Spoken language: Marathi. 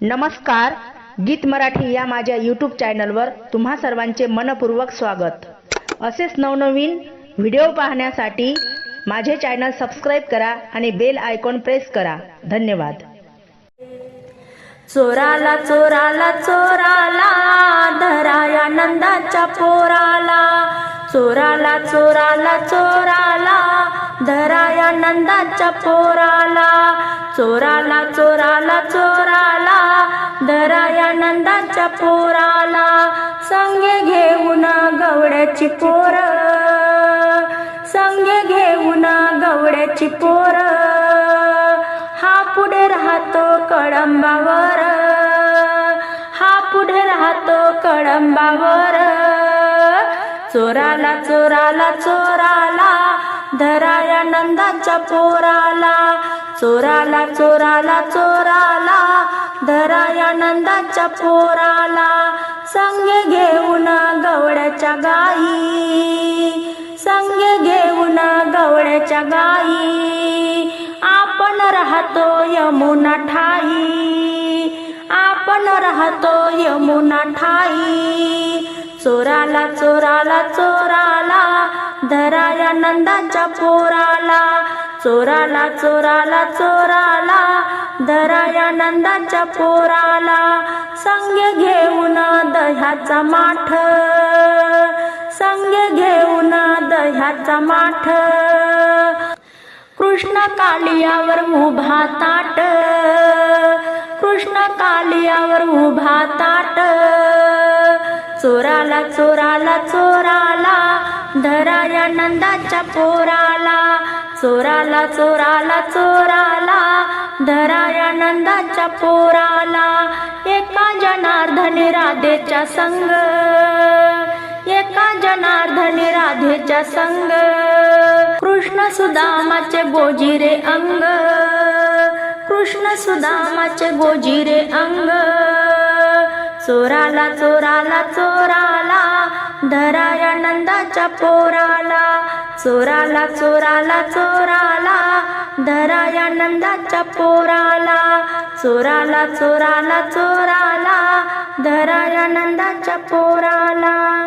नमस्कार गीत मराठी या माझ्या यूट्यूब चॅनलवर तुम्हा सर्वांचे मनपूर्वक स्वागत. असेच नवनवीन व्हिडिओ पाहण्यासाठी माझे चॅनल सबस्क्राईब करा आणि बेल आयकॉन प्रेस करा. धन्यवाद. चोराला चोराला चोराला धराया नंदाच्या पोराला. चोराला चोराला चोराला धराया नंदाच्या पोराला. चोराला चोराला गवड्याच्या पोराला संगे घेऊन गवड्याची पोर. संगे घेऊन गवड्याची पोर. हा पुढे राहतो कळंबावर. हा पुढे राहतो कळंबावर. चोराला चोराला चोराला धराया नंदाच्या पोराला. चोराला चोराला चोराला गवळ्याच्या पोराला संग घेऊन गवळ्याच्या गाई संग घेऊन गवळ्याच्या गाई आपण राहतो यमुना ठाई आपण राहतो यमुना ठाई चोराला चोराला चोराला धराया नंदाच्या पोराला चोराला चोराला चोराला धराया नंदाच्या पोराला संगे घेऊन दह्याचा माठ. संगे घेऊन दह्याचा माठ. कृष्ण कालियावर उभा ताट. कृष्ण कालियावर उभा ताट. चोराला चोराला चोराला धराया नंदाच्या पोराला. चोराला चोराला चोरा नंदाच्या पोराला एका जनार्दन राधेच्या संग. एका जनार्दन राधेच्या संग. कृष्ण सुदामाचे गोजिरे अंग. कृष्ण सुदामाचे गोजिरे अंग. चोराला चोराला चोराला धराया नंदाच्या पोराला. चोराला चोराला चोराला धराया नंदाच्या पोराला चोराला चोराला चोराला. धराया नंदाच्या पोराला.